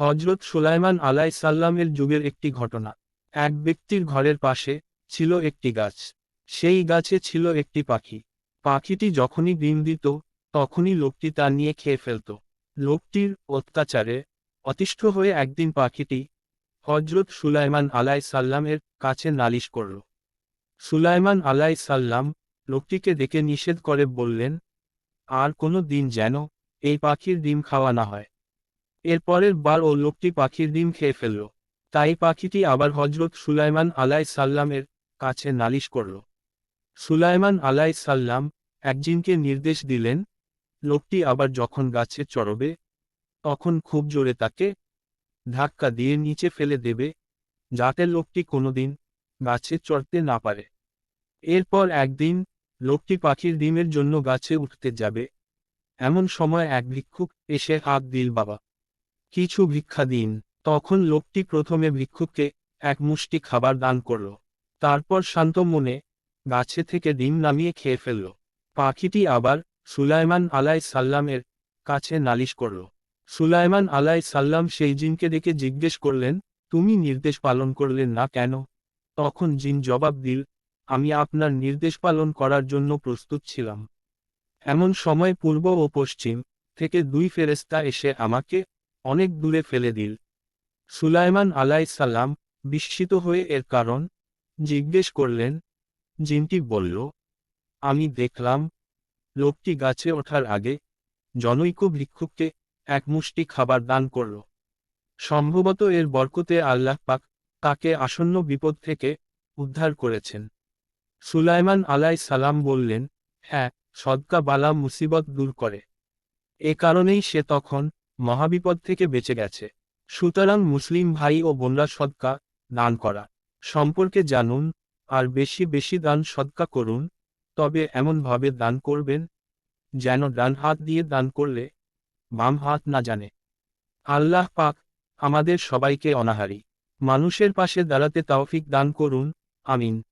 হজরত সুলাইমান আলাই সাল্লামের যুগের একটি ঘটনা। এক ব্যক্তির ঘরের পাশে ছিল একটি গাছ। সেই গাছে ছিল একটি পাখি। পাখিটি যখনই ডিম দিত, তখনই লোকটি তা নিয়ে খেয়ে ফেলত। লোকটির অত্যাচারে অতিষ্ঠ হয়ে একদিন পাখিটি হজরত সুলাইমান আলাই সাল্লামের কাছে নালিশ করল। সুলাইমান আলাই সাল্লাম লোকটিকে ডেকে নিষেধ করে বললেন, আর কোনো দিন যেন এই পাখির ডিম খাওয়া না হয়। এরপরের বার ও লোকটি পাখির ডিম খেয়ে ফেলল। তাই পাখিটি আবার হজরত সুলাইমান আলাই সাল্লামের কাছে নালিশ করল। সুলাইমান আলাই সাল্লাম একজিনকে নির্দেশ দিলেন, লোকটি আবার যখন গাছে চড়বে, তখন খুব জোরে তাকে ধাক্কা দিয়ে নিচে ফেলে দেবে, যাতে লোকটি কোনোদিন গাছে চড়তে না পারে। এরপর একদিন লোকটি পাখির ডিমের জন্য গাছে উঠতে যাবে। এমন সময় এক ভিক্ষুক এসে হাত দিল, বাবা কিছু ভিক্ষা দিন। তখন লোকটি প্রথমে ভিক্ষুককে এক মুষ্টি খাবার দান করল। তারপর শান্ত মনে গাছে থেকে ডিম নামিয়ে খেয়ে ফেলল। পাখিটি আবার সুলাইমান আলাই সাল্লামের কাছে নালিশ করল। সুলাইমান আলাই সাল্লাম সেই জিনকে ডেকে জিজ্ঞেস করলেন, তুমি নির্দেশ পালন করলেন না কেন? তখন জিন জবাব দিল, আমি আপনার নির্দেশ পালন করার জন্য প্রস্তুত ছিলাম। এমন সময় পূর্ব ও পশ্চিম থেকে দুই ফেরেস্তা এসে আমাকে অনেক দূরে ফেলে দিল। সুলাইমান সাল্লাম বিস্মিত হয়ে এর কারণ জিজ্ঞেস করলেন, জিনটি বলল, আমি দেখলাম, লোকটি গাছে ওঠার আগে জনৈক ভিক্ষুককে এক মুষ্টি খাবার দান করল। সম্ভবত এর বরকতে আল্লাহ পাক তাকে আসন্ন বিপদ থেকে উদ্ধার করেছেন সুলাইমান আলাই সালাম বললেন হ্যাঁ সদকা বালা মুসিবত দূর করে। এ কারণেই সে তখন মহাবিপদ থেকে বেঁচে গেছে। সুতরাং মুসলিম ভাই ও বোনরা সদকা দান করা। সম্পর্কে জানুন, আর বেশি বেশি দান সদকা করুন, তবে এমনভাবে দান করবেন, যেন ডান হাত দিয়ে দান করলে বাম হাত না জানে। আল্লাহ পাক আমাদের সবাইকে অনাহারি। মানুষের পাশে দাঁড়াতে তাওফিক দান করুন, আমিন।